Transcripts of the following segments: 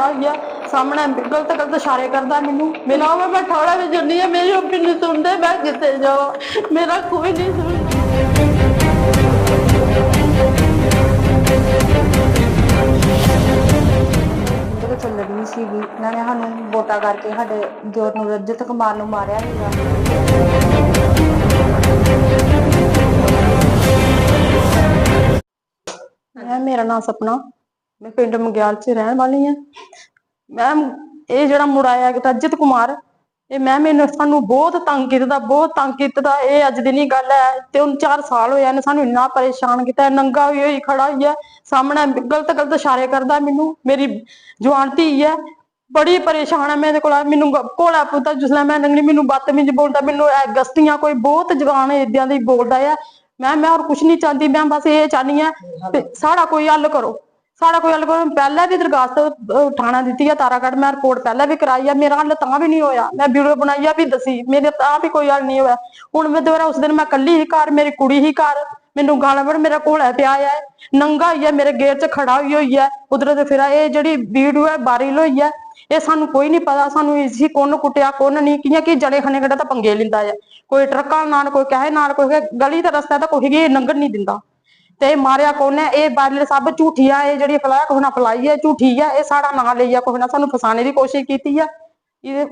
ਖੜਾ ਹੋਇਆ ਸਾਹਮਣੇ ਗਲਤ ਗਲਤ ਇਸ਼ਾਰੇ ਕਰਦਾ ਮੈਨੂੰ। ਮੇਰਾ ਮੈਂ ਮੈਂ ਠਾੜਾ ਵਿੱਚ ਜੰਨੀ ਆ ਮੇਰੀ ਉਹ ਨਹੀਂ ਸੁਣਦੇ ਮੈਂ ਕਿੱਥੇ ਜਾਵਾਂ ਮੇਰਾ ਕੋਈ ਨਹੀਂ ਸੁਣਦਾ। ਜਿਹੜੇ ਚੱਲਣੀ ਸੀਗੀ। ਇਹਨਾਂ ਨੇ ਸਾਨੂੰ ਵੋਟਾਂ ਕਰਕੇ ਸਾਡੇ ਜੋਤ ਨੂੰ ਰਜਤ ਕੁਮਾਰ ਨੂੰ ਮਾਰਿਆ ਸੀਗਾ। ਮੇਰਾ ਨਾਮ ਸਪਨਾ। ਮੈਂ ਪਿੰਡ ਮਗਿਆਲ 'ਚ ਰਹਿਣ ਵਾਲੀ ਹਾਂ ਮੈਮ ਇਹ ਜਿਹੜਾ ਮੁੰਡਾ ਆਇਆ ਰਜਤ ਕੁਮਾਰ, ਇਹ ਮੈਂ ਮੈਨੂੰ ਸਾਨੂੰ ਬਹੁਤ ਤੰਗ ਕੀਤਾ, ਬਹੁਤ ਤੰਗ ਕੀਤਾ। ਇਹ ਅੱਜ ਦੀ ਨਹੀਂ ਗੱਲ ਹੈ, ਤੇ ਹੁਣ 4 ਸਾਲ ਹੋਏ ਨੇ ਸਾਨੂੰ ਇੰਨਾ ਪਰੇਸ਼ਾਨ ਕੀਤਾ ਨੰਗਾ ਹੋਈ ਹੋਈ ਖੜਾ ਹੋਈ ਹੈ। ਸਾਹਮਣੇ ਗਲਤ ਗਲਤ ਇਸ਼ਾਰੇ ਕਰਦਾ ਮੈਨੂੰ, ਮੇਰੀ ਜਵਾਨ ਧੀ ਹੈ। ਬੜੀ ਪਰੇਸ਼ਾਨ ਹੈ ਮੈਂ ਇਹਦੇ ਕੋਲ ਮੈਨੂੰ ਗ- ਭੋਲਾ ਪੁੱਤਾ ਜਿਸਲੇ ਮੈਂ ਨੰਗਣੀ, ਮੈਨੂੰ ਬਦਤਮੀਜ਼ ਬੋਲਦਾ, ਮੈਨੂੰ ਇਹ ਗਸਤੀਆਂ, ਕੋਈ ਬਹੁਤ ਜਵਾਨ ਇਦਾਂ ਦੀ ਬੋਲਦਾ ਆ। ਮੈਂ ਮੈਂ ਹੋਰ ਕੁਝ ਨਹੀਂ ਚਾਹੁੰਦੀ, ਮੈਂ ਬਸ ਇਹ ਚਾਹਨੀ ਆ ਤੇ ਸਾਡਾ ਕੋਈ ਹੱਲ ਕਰੋ। ਸਾਡਾ ਕੋਈ ਹੱਲ ਪਹਿਲਾਂ ਵੀ ਦਰਖਾਸਤ ਉਠਾਣਾ ਦਿੱਤੀ ਆ ਤਾਰਾਗੜ੍ਹ, ਮੈਂ ਰਿਪੋਰਟ ਪਹਿਲਾਂ ਵੀ ਕਰਾਈ ਆ। ਮੇਰਾ ਹੱਲ ਤਾਂ ਵੀ ਨਹੀਂ ਹੋਇਆ। ਮੈਂ ਵੀਡੀਓ ਬਣਾਈ ਆ ਵੀ ਦਸੀ। ਮੇਰੇ ਤਾਂ ਵੀ ਕੋਈ ਹੱਲ ਨਹੀਂ ਹੋਇਆ। ਹੁਣ ਮੈਂ ਦੁਬਾਰਾ ਉਸ ਦਿਨ ਮੈਂ ਇਕੱਲੀ ਹੀ ਘਰ, ਮੇਰੀ ਕੁੜੀ ਹੀ ਘਰ। ਮੈਨੂੰ ਗਾਲਾਂ ਵੜ ਮੇਰਾ ਕੋਲ ਪਿਆ ਆ ਨੰਗਾ ਹੋਈ ਆ ਮੇਰੇ ਗੇਟ 'ਚ ਖੜਾ ਹੋਈ ਹੋਈ ਆ ਉਧਰ ਤੇ ਫਿਰ ਇਹ ਜਿਹੜੀ ਵੀਡੀਓ ਹੈ ਵਾਇਰਲ ਹੋਈ ਆ ਇਹ ਸਾਨੂੰ ਕੋਈ ਨਹੀਂ ਪਤਾ। ਸਾਨੂੰ ਇਸੀ ਕੋਨ ਕੁੱਟਿਆ ਕੋਨ ਨਹੀਂ ਕਿਆਂ ਕਿ ਜੜੇ ਖਾਨੇ ਕਿਹੜਾ ਤਾਂ ਪੰਗੇ ਲਿੰਦਾ ਆ। ਕੋਈ ਟਰੱਕਾਂ ਨਾਲ, ਕੋਈ ਕਹੇ ਨਾਲ, ਕੋਈ ਗਲੀ ਦਾ ਰਸਤਾ ਤਾਂ ਕੋਈ ਵੀ ਨਹੀਂ ਦਿੰਦਾ। ਤੇ ਮਾਰਿਆ ਕੋਨ ਹੈ? ਇਹ ਬਾਰੇ ਸਭ ਝੂਠੀਆਂ ਇਹ ਜਿਹੜੀ ਫਲਾਇਆ ਕੋਨਾ ਫਲਾਈ ਹੈ ਝੂਠੀ ਆ, ਇਹ ਸਾਡਾ ਨਾਂ ਲਈ ਆ ਕੋਈ ਨਾ ਸਾਨੂੰ ਫਸਾਣੇ ਦੀ ਕੋਸ਼ਿਸ਼ ਕੀਤੀ ਆ। ਇਹਦੇ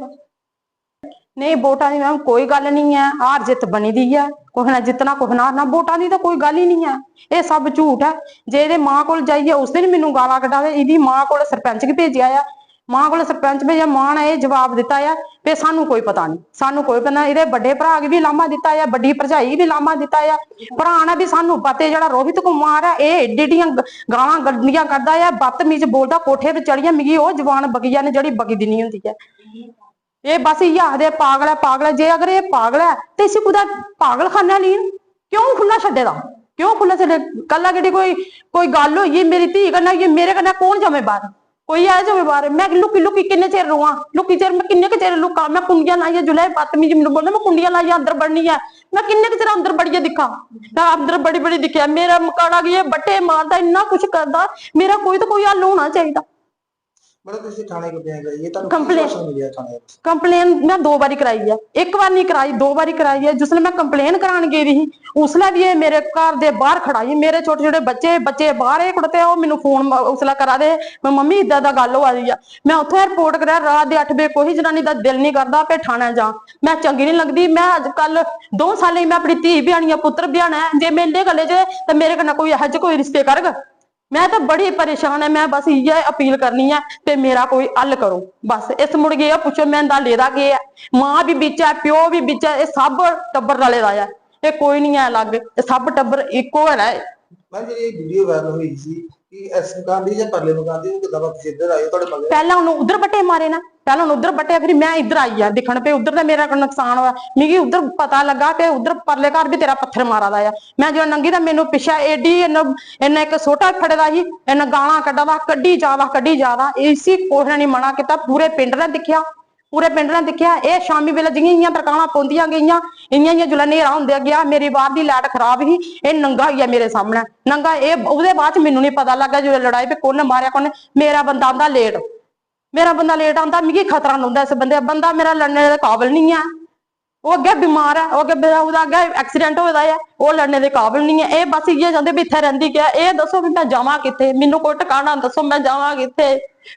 ਨਹੀਂ, ਵੋਟਾਂ ਦੀ ਮੈਮ ਕੋਈ ਗੱਲ ਨਹੀਂ ਹੈ ਹਾਰ ਜਿੱਤ ਬਣੀ ਦੀ ਹੈ ਕੋਈ ਜਿੱਤਣਾ ਕੋਈ ਨਾ ਵੋਟਾਂ ਦੀ ਤਾਂ ਕੋਈ ਗੱਲ ਹੀ ਨਹੀਂ ਹੈ ਇਹ ਸਭ ਝੂਠ ਹੈ ਜੇ ਇਹਦੇ ਮਾਂ ਕੋਲ ਜਾਈਏ, ਉਸ ਦਿਨ ਮੈਨੂੰ ਗਾਲਾਂ ਕੱਢਾਵੇ, ਇਹਦੀ ਮਾਂ ਕੋਲ ਸਰਪੰਚ ਕੀ ਭੇਜਿਆ ਆ। ਮਾਂ ਕੋਲ ਸਰਪੰਚ ਵੀ ਜਾਂ ਮਾਂ ਨੇ ਇਹ ਜਵਾਬ ਦਿੱਤਾ ਆ ਤੇ ਸਾਨੂੰ ਕੋਈ ਪਤਾ ਨਹੀਂ, ਸਾਨੂੰ ਕੋਈ ਪਤਾ ਇਹਦੇ ਵੱਡੇ ਭਰਾ ਵੀ ਲਾਮਾ ਦਿੱਤਾ ਆ, ਵੱਡੀ ਭਰਜਾਈ ਵੀ ਲਾਮਾ ਦਿੱਤਾ ਆ, ਭਰਾ ਨੇ ਵੀ ਸਾਨੂੰ ਪਤੇ ਜਿਹੜਾ ਰੋਹਿਤ ਕੁਮਾਰ ਆ, ਇਹ ਏਡੀਆਂ ਗਾਲਾਂ ਗੱਡੀਆਂ ਕਰਦਾ ਆ, ਬਦਤਮੀਜ਼ ਬੋਲਦਾ, ਕੋਠੇ ਤੇ ਚੜੀਆਂ ਮਿਗੀ ਉਹ ਜਵਾਨ ਬਗੀਆ ਨੇ ਜਿਹੜੀ ਬਗੀ ਦੀ ਨਹੀਂ ਹੁੰਦੀ ਹੈ ਇਹ ਬਸ ਇਹ ਆਖਦੇ ਪਾਗਲ ਹੈ ਪਾਗਲ ਹੈ ਜੇ ਅਗਰ ਇਹ ਪਾਗਲ ਹੈ ਤੇ ਇਸੇ ਕੁਦਾ ਪਾਗਲਖਾਨਾ ਲਈ ਕਿਉਂ ਖੁੱਲਾ ਛੱਡੇਦਾ ਕਿਉਂ ਖੁੱਲਾ ਛੱਡੇ? ਕੱਲਾ ਕਿਹੜੀ ਕੋਈ ਕੋਈ ਗੱਲ ਹੋਈ ਮੇਰੀ ਧੀ ਕਰਨਾ ਇਹ ਮੇਰੇ ਕਰਨਾ ਕੌਣ ਜਾਵੇ ਬਾਹਰ? ਕੋਈ ਆ ਜਾਵੇ ਬਾਹਰ ਮੈਂ ਲੁਕੀ ਲੁਕੀ ਕਿੰਨੇ ਚਿਰ ਰੋਵਾਂ? ਲੁਕੀ ਚਿਰ ਮੈਂ ਕਿੰਨੇ ਕੁ ਚਿਰ ਲੁਕਾ? ਮੈਂ ਕੁੰਡੀਆਂ ਲਾਈਆਂ ਜੁਲੇ ਬਦਤਮੀਜ਼ ਮੈਨੂੰ ਬੋਲਦਾ, ਮੈਂ ਕੁੰਡੀਆਂ ਲਾਈਆਂ, ਅੰਦਰ ਵੜਨੀ ਆ ਮੈਂ ਕਿੰਨੇ ਕੁ ਚਿਰ ਅੰਦਰ ਬੜੀਏ ਦਿਖਾਂ? ਮੈਂ ਅੰਦਰ ਬੜੀ ਬੜੀ ਦਿਖਿਆ। ਮੇਰਾ ਮਕਾੜਾ ਗਿਆ, ਬੱਟੇ ਮਾਰਦਾ, ਇੰਨਾ ਕੁਛ ਕਰਦਾ। ਮੇਰਾ ਕੋਈ ਤਾਂ ਕੋਈ ਹੱਲ ਹੋਣਾ ਚਾਹੀਦਾ। ਮਤਲਬ ਤੁਸੀਂ ਥਾਣੇ ਕਿਉਂ ਗਏ? ਇਹ ਤੁਹਾਨੂੰ ਕਿਉਂ ਮਿਲਿਆ ਥਾਣੇ? ਕੰਪਲੇਨ ਮੈਂ ਦੋ ਵਾਰੀ ਕਰਾਈ ਹੈ ਇੱਕ ਵਾਰ ਨਹੀਂ ਕਰਾਈ ਦੋ ਵਾਰੀ ਕਰਾਈ ਹੈ ਜਿਸਲੇ ਮੈਂ ਕੰਪਲੇਨ ਕਰਾਉਣ ਗਈ ਸੀ ਉਸਲੇ ਵੀ ਇਹ ਮੇਰੇ ਘਰ ਦੇ ਬਾਹਰ ਖੜਾਈ ਮੇਰੇ ਛੋਟੇ ਛੋਟੇ ਬੱਚੇ ਬੱਚੇ ਬਾਹਰ ਇਹ ਕੁੜਤੇ ਉਹ ਮੈਨੂੰ ਫੋਨ ਉਸਲਾ ਕਰਾ ਦੇ। ਮੈਂ ਮੰਮੀ ਇਦਾਂ ਦਾ ਗੱਲ ਹੋ ਰਹੀ ਆ। ਮੈਂ ਉੱਥੇ ਰਿਪੋਰਟ ਕਰਿਆ ਰਾਤ ਦੇ 8 ਵਜੇ ਕੋਈ ਜਨਾਨੀ ਦਾ ਦਿਲ ਨਹੀਂ ਕਰਦਾ ਕਿ ਥਾਣੇ ਜਾ ਮੈਂ ਚੰਗੀ ਨਹੀਂ ਲੱਗਦੀ। ਮੈਂ ਅੱਜ ਕੱਲ ਦੋ ਸਾਲੇ ਮੈਂ ਆਪਣੀ ਧੀ ਬਿਆਣੀ ਆ ਪੁੱਤਰ ਬਿਆਣਾ ਹੈ। ਜੇ ਮੇਰੇ ਗਲੇ 'ਚ ਤੇ ਮੇਰੇ ਕਨਾ ਕੋਈ ਇਹੋ ਜਿਹਾ ਕੋਈ ਰਿਸ਼ਤੇ ਕਰਗਾ? ਮੈਂ ਤਾਂ ਬੜੀ ਪਰੇਸ਼ਾਨ ਹੈ, ਮੈਂ ਬਸ ਇਹ ਅਪੀਲ ਕਰਨੀ ਹੈ ਤੇ ਮੇਰਾ ਕੋਈ ਹੱਲ ਕਰੋ। ਬਸ ਇਸ ਮੁੜ ਗਿਆ ਪੁੱਛੋ, ਮੈਂ ਦਾ ਲੈਦਾ ਕੀ ਹੈ ਮਾਂ ਵੀ ਵਿੱਚ ਹੈ ਪਿਓ ਵੀ ਵਿੱਚ ਹੈ ਇਹ ਸਭ ਟੱਬਰ ਰਲੇ ਦਾ ਹੈ ਇਹ ਕੋਈ ਨਹੀਂ ਹੈ ਅਲੱਗ, ਇਹ ਸਭ ਟੱਬਰ ਇੱਕੋ ਹੈ। ਮੈਂ ਜਿਹੜੀ ਇਹ ਵੀਡੀਓ ਵਾਇਰਲ ਹੋਈ ਸੀ ਕਿ ਇਸ ਮਕਾਨ ਦੀ ਜਾਂ ਪਰਲੇ ਮਕਾਨ ਦੀ ਕਿਦਾਂ ਵਾਪਸ ਇੱਧਰ ਆਏ ਤੁਹਾਡੇ ਮਗਰ ਪਹਿਲਾਂ ਉਹਨੂੰ ਉਧਰ ਬੱਟੇ ਮਾਰੇ ਨਾ, ਪਹਿਲਾਂ ਉਹਨੂੰ ਉਧਰ ਬੱਟੇ ਫਿਰ ਮੈਂ ਇੱਧਰ ਆਈ ਆ ਦੇਖਣ ਪਏ ਉਧਰ ਦਾ ਮੇਰਾ ਨੁਕਸਾਨ ਹੋਇਆ ਮਿਗੀ ਉਧਰ ਪਤਾ ਲੱਗਾ ਕਿ ਉਧਰ ਪਰਲੇ ਘਰ ਵੀ ਤੇਰਾ ਪੱਥਰ ਮਾਰਾ ਦਾ ਆ। ਮੈਂ ਜਦੋਂ ਨੰਗੀ ਤਾਂ ਮੈਨੂੰ ਪਿੱਛਾ ਏਡੀ ਇਹਨੇ ਇੱਕ ਛੋਟਾ ਫੜਦਾ ਸੀ, ਇਹਨੇ ਗਾਲਾਂ ਕੱਢਦਾ ਕੱਢੀ ਜਾਵਾ ਕੱਢੀ ਜਾਵਾ ਇਸੀ ਕੋਸ਼ ਨੇ ਨਹੀਂ ਮਨਾ ਕੀਤਾ, ਪੂਰੇ ਪਿੰਡ ਨੇ ਦੇਖਿਆ। ਪੂਰੇ ਪਿੰਡ ਨੇ ਦੇਖਿਆ, ਇਹ ਸ਼ਾਮੀ ਵੇਲੇ ਜਿਹੀਆਂ ਇਆਂ ਤਰਕਾਣਾ ਪੌਂਦੀਆਂ ਗਈਆਂ ਇੰਆਂ ਇੰਆਂ ਜੁਲਾ ਨੇਰਾ ਗਿਆ, ਮੇਰੀ ਬਾਹਰ ਦੀ ਲਾਈਟ ਖਰਾਬ ਸੀ, ਇਹ ਨੰਗਾ ਹੋਈ ਆ ਮੇਰੇ ਸਾਹਮਣੇ, ਨੰਗਾ ਇਹ ਉਹਦੇ ਬਾਅਦ ਚ ਮੈਨੂੰ ਨਹੀਂ ਪਤਾ ਲੱਗਾ ਜਦੋਂ ਲੜਾਈ ਪੇ ਕੋਨੇ ਮਾਰਿਆ ਕੋਨੇ ਮੇਰਾ ਬੰਦਾ ਆਂਦਾ ਲੇਟ ਮੇਰਾ ਬੰਦਾ ਲੇਟ ਆਂਦਾ ਮਿਗੀ ਖਤਰਾ ਹੁੰਦਾ ਇਸ ਬੰਦੇ ਬੰਦਾ ਮੇਰਾ ਲੜਨੇ ਦੇ ਕਾਬਿਲ ਨਹੀਂ ਹੈ ਉਹ ਅੱਗੇ ਬਿਮਾਰ ਹੈ ਉਹ ਅੱਗੇ ਮੇਰਾ, ਉਹਦਾ ਅੱਗੇ ਐਕਸੀਡੈਂਟ ਹੋਇਆ ਹੈ ਉਹ ਲੜਨੇ ਦੇ ਕਾਬਿਲ ਨਹੀਂ ਹੈ ਇਹ ਬਸ ਇਹ ਜਾਂਦੇ ਵੀ ਇੱਥੇ ਰਹਿੰਦੀ ਕਿਆ, ਇਹ ਦੱਸੋ ਵੀ ਮੈਂ ਜਾਵਾਂ ਕਿੱਥੇ? ਮੈਨੂੰ ਕੋਈ ਟਿਕਾਣਾ ਦੱਸੋ, ਮੈਂ ਜਾਵਾਂ ਕਿੱਥੇ?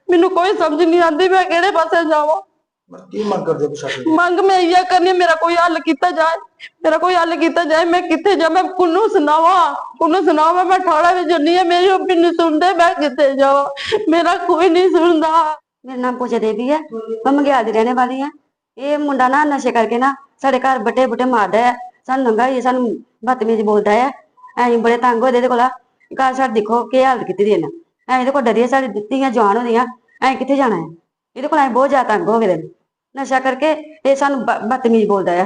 ਮੈਨੂੰ ਕੋਈ ਸਮਝ ਨਹੀਂ ਆਉਂਦੀ ਮੈਂ ਕਿਹੜੇ ਪਾਸੇ ਜਾਵਾਂ। ਕੀ ਮੰਗ ਕਰਦੇ ਹੋ ਪ੍ਰਸ਼ਾਸਨ ਤੋਂ? ਮੰਗ ਮੈਂ ਇਹ ਕਰਨੀ ਮੇਰਾ ਕੋਈ ਹੱਲ ਕੀਤਾ ਜਾਏ ਮੇਰਾ ਕੋਈ ਹੱਲ ਕੀਤਾ ਜਾਏ ਮੈਂ ਕਿੱਥੇ ਜਾ ਮੈਂ ਕੁਨੂੰ ਸੁਣਾਵਾਂ ਕੁਨੂੰ ਸੁਣਾਵਾਂ ਮੈਂ ਠਾੜਾ ਵਿੱਚ ਜੰਨੀ ਹੈ ਮੇਰੀ ਉਹ ਨਹੀਂ ਸੁਣਦੇ ਮੈਂ ਕਿੱਥੇ ਜਾਵਾਂ ਮੇਰਾ ਕੋਈ ਨਹੀਂ ਸੁਣਦਾ। ਮੇਰਾ ਨਾਮ ਪੂਜਾ ਦੇਵੀ ਹੈ ਮੈਂ ਮੰਗਿਆਲ ਦੀ ਰਹਿਣੇ ਵਾਲੀ ਹਾਂ ਇਹ ਮੁੰਡਾ ਨਾ ਨਸ਼ੇ ਕਰਕੇ ਨਾ ਸਾਡੇ ਘਰ ਬੱਟੇ ਬੁੱਟੇ ਮਾਰਦਾ ਹੈ ਸਾਨੂੰ ਨੰਗਾ ਹੀ ਸਾਨੂੰ ਬਦਤਮੀਜ਼ ਬੋਲਦਾ ਹੈ ਐਂ ਬੜੇ ਤੰਗ ਹੋਏ ਦੇ ਕੋਲ ਘਰ ਸਾਡੇ ਦੇਖੋ ਕੀ ਹਾਲਤ ਕੀਤੀ ਦੀ ਇਹਨਾਂ। ਐਂ ਇਹਦੇ ਕੋਲ ਡਰੀਏ ਸਾਡੀ ਦਿੱਤੀਆਂ ਜਵਾਨ ਹੁੰਦੀਆਂ ਐਂ ਕਿੱਥੇ ਜਾਣਾ ਹੈ ਇਹਦੇ ਕੋਲ ਐਂ ਬਹੁਤ ਜ਼ਿਆਦਾ ਤੰਗ ਹੋ ਗਏ ਦੇ ਨੇ। ਨਸ਼ਾ ਕਰਕੇ ਇਹ ਸਾਨੂੰ ਬ- ਬਦਤਮੀਜ਼ ਬੋਲਦਾ ਹੈ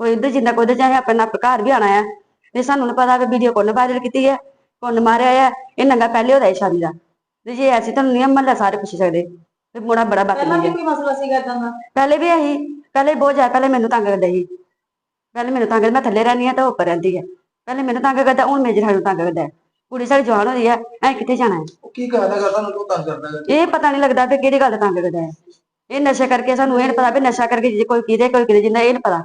ਕੋਈ ਇੱਧਰ ਜਿੰਦਾ ਕੋਈ ਉੱਧਰ ਚਾਹੇ ਆਪਣਾ ਘਰ ਵੀ ਆਣਾ ਹੈ ਇਹ ਸਾਨੂੰ ਨੀ ਪਤਾ ਕਿ ਵੀਡੀਓ ਕੋਲ ਵਾਇਰਲ ਕੀਤੀ ਹੈ ਕੋਲ ਮਾਰਿਆ ਹੈ ਇਹ ਨੰਗਾ ਪਹਿਲੇ ਹੋਦਾ ਹੈ ਸ਼ਾਦੀ ਦਾ। ਤੇ ਜੇ ਐਸੀ ਤਾਂ ਨਹੀਂ ਮਹੱਲਾ ਸਾਰੇ ਪੁੱਛ ਸਕਦੇ। ਤੇ ਮੁੰਡਾ ਬੜਾ ਬਦਤਮੀਜ਼ ਹੈ ਕੀ ਮਸਲਾ ਸੀਗਾ ਇਦਾਂ ਦਾ? ਪਹਿਲੇ ਵੀ ਇਹੀ ਪਹਿਲੇ ਬਹੁਤ ਜ਼ਿਆਦਾ ਪਹਿਲੇ ਮੈਨੂੰ ਤੰਗ ਕਰਦਾ ਸੀ। ਪਹਿਲੇ ਮੈਨੂੰ ਤੰਗ ਕਰਦਾ ਮੈਂ ਥੱਲੇ ਰਹਿੰਦੀ ਹਾਂ ਤਾਂ ਉਹ ਉੱਪਰ ਰਹਿੰਦੀ ਹੈ ਪਹਿਲੇ ਮੈਨੂੰ ਤੰਗ ਕਰਦਾ ਹੁਣ ਮੇਰੇ ਜਿਹੜਾ ਨੂੰ ਤੰਗ ਕਰਦਾ। ਹੈ। ਕੁੜੀ ਸਾਡੀ ਜਵਾਨ ਹੋਈ ਹੈ ਐ ਕਿੱਥੇ ਜਾਣਾ ਹੈ ਉਹ ਕੀ ਕਰਦਾ ਤੁਹਾਨੂੰ ਕਿਉਂ ਤੰਗ ਕਰਦਾ। ਹੈਗਾ ਇਹ ਪਤਾ ਨਹੀਂ ਲੱਗਦਾ ਵੀ ਕਿਹੜੀ ਗੱਲ ਦਾ ਤੰਗ ਕਰਦਾ ਹੈ ਇਹ ਨਸ਼ਾ ਕਰਕੇ ਸਾਨੂੰ ਇਹ ਨੀ ਪਤਾ ਵੀ ਨਸ਼ਾ ਕਰਕੇ ਜੇ ਕੋਈ ਕਿਹਦੇ ਕੋਈ ਕਿਹਦੇ ਜਿੰਦਾ ਇਹ ਨੀ ਪਤਾ।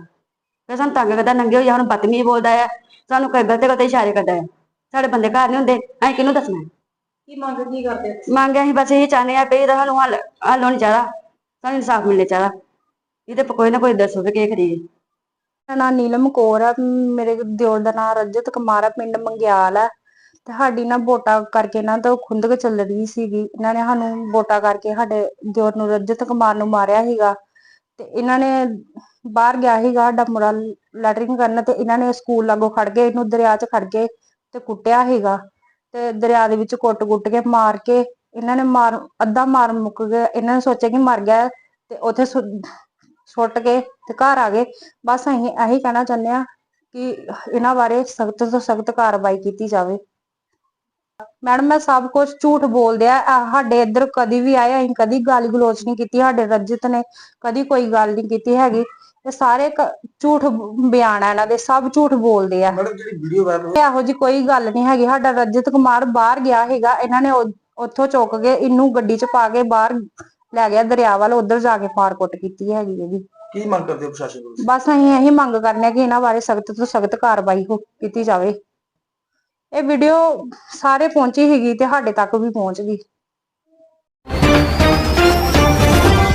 ਫਿਰ ਸਾਨੂੰ ਤੰਗ ਕਰਦਾ ਨੰਗੇ ਹੋਈ ਹੁਣ ਬਦਤਮੀਜ਼ ਬੋਲਦਾ ਹੈ ਸਾਨੂੰ ਕੋਈ ਗਲਤ ਗਲਤ ਇਸ਼ਾਰੇ ਕਰਦਾ ਹੈ ਸਾਡੇ ਬੰਦੇ ਘਰ ਨਹੀਂ ਹੁੰਦੇ ਅਸੀਂ ਕਿਹਨੂੰ ਦੱਸਣਾ? ਹੈ? ਕੀ ਮੰਗ ਕੀ ਕਰਦੇ? ਮੰਗ ਅਸੀਂ ਬਸ ਇਹ ਚਾਹੁੰਦੇ ਆ ਵੀ ਇਹਦਾ ਸਾਨੂੰ ਹੱਲ ਹੱਲ ਹੋਣੀ ਚਾਹੀਦਾ। ਸਾਨੂੰ ਇਨਸਾਫ ਮਿਲਣਾ ਚਾਹੀਦਾ। ਇਹਦੇ ਪਰ ਕੋਈ ਨਾ ਕੋਈ ਦੱਸੋ ਵੀ ਕੀ ਕਰੀਏ। ਮੇਰਾ ਨਾਂ ਨੀਲਮ ਕੌਰ ਆ। ਮੇਰੇ ਦਿਓਰ ਦਾ ਨਾਂ ਰਜਤ ਕੁਮਾਰ ਆ। ਪਿੰਡ ਮੰਗਿਆਲ ਆ। ਤੇ ਸਾਡੀ ਨਾ ਵੋਟਾਂ ਕਰਕੇ ਨਾ ਤਾਂ ਖੁੰਦਕ ਚੱਲ ਰਹੀ ਸੀਗੀ। ਇਹਨਾਂ ਨੇ ਸਾਨੂੰ ਵੋਟਾਂ ਕਰਕੇ ਸਾਡੇ ਦਿਓਰ ਨੂੰ ਰਜਤ ਕੁਮਾਰ ਨੂੰ ਮਾਰਿਆ ਸੀਗਾ। ਤੇ ਇਹਨਾਂ ਨੇ ਬਾਹਰ ਗਿਆ ਸੀਗਾ, ਸਾਡਾ ਮੁੰਡਾ ਲੈਟਰਿੰਗ ਕਰਨ ਤੇ ਇਹਨਾਂ ਨੇ ਸਕੂਲ ਲਾਗੋਂ ਖੜ ਕੇ, ਇਹਨੂੰ ਦਰਿਆ 'ਚ ਖੜ ਕੇ ਤੇ ਕੁੱਟਿਆ ਸੀਗਾ। ਤੇ ਦਰਿਆ ਦੇ ਵਿੱਚ ਕੁੱਟ-ਕੁੱਟ ਕੇ ਮਾਰ ਕੇ ਇਹਨਾਂ ਨੇ ਮਾਰ, ਅੱਧਾ ਮਾਰ ਮੁੱਕ ਗਿਆ। ਇਹਨਾਂ ਨੇ ਸੋਚਿਆ ਕਿ ਮਰ ਗਿਆ ਤੇ ਉੱਥੇ ਸੁੱਟ ਕੇ ਤੇ ਘਰ ਆ ਗਏ। ਬਸ ਅਸੀਂ ਇਹੀ ਕਹਿਣਾ ਚਾਹੁੰਦੇ ਆ ਕਿ ਇਹਨਾਂ ਬਾਰੇ ਸਖਤ ਤੋਂ ਸਖਤ ਕਾਰਵਾਈ ਕੀਤੀ ਜਾਵੇ। ਮੈਡਮ ਮੈਂ ਸਭ ਕੁਝ ਝੂਠ ਬੋਲਦੇ ਆ। ਆਹ ਸਾਡੇ ਇੱਧਰ ਕਦੀ ਵੀ ਆਏ ਅਸੀਂ ਕਦੀ ਗਾਲੀ ਗਲੋਚ ਨਹੀਂ ਕੀਤੀ। ਸਾਡੇ ਰਜਤ ਨੇ ਕਦੀ ਕੋਈ ਗੱਲ ਨਹੀਂ ਕੀਤੀ ਹੈਗੀ। ਇਹ ਸਾਰੇ ਕ- ਝੂਠ ਬ- ਬਿਆਨ ਆ ਇਹਨਾਂ ਦੇ ਸਭ ਝੂਠ ਬੋਲਦੇ ਆ। ਮੈਡਮ ਜਿਹੜੀ ਵੀਡੀਓ ਵਾਇਰਲ ਹੋਈ ਇਹੋ ਜੀ ਕੋਈ ਗੱਲ ਨਹੀਂ ਹੈਗੀ। ਸਾਡਾ ਰਜਤ ਕੁਮਾਰ ਬਾਹਰ ਗਿਆ ਹੈਗਾ ਇਹਨਾਂ ਨੇ ਉਹ- ਉੱਥੋਂ ਚੁੱਕ ਕੇ ਇਹਨੂੰ ਗੱਡੀ 'ਚ ਪਾ ਕੇ ਬਾਹਰ ਲੈ ਗਿਆ। ਦਰਿਆ ਵੱਲ ਉਧਰ ਜਾ ਕੇ ਮਾਰ ਕੁੱਟ ਕੀਤੀ ਹੈਗੀ ਇਹਦੀ। ਕੀ ਮੰਗ ਕਰਦੇ ਹੋ ਪ੍ਰਸ਼ਾਸਨ ਕੋਲ ਬਸ ਅਸੀਂ ਇਹੀ ਮੰਗ ਕਰਨੇ ਆ ਕਿ ਇਹਨਾਂ ਬਾਰੇ ਸਖਤ ਤੋਂ ਸਖਤ ਕਾਰਵਾਈ ਹੋ ਕੀਤੀ ਜਾਵੇ। ਇਹ ਵੀਡੀਓ ਸਾਰੇ ਪਹੁੰਚੀ ਹੈਗੀ ਤੇ ਸਾਡੇ ਤੱਕ ਵੀ ਪਹੁੰਚ ਗਈ।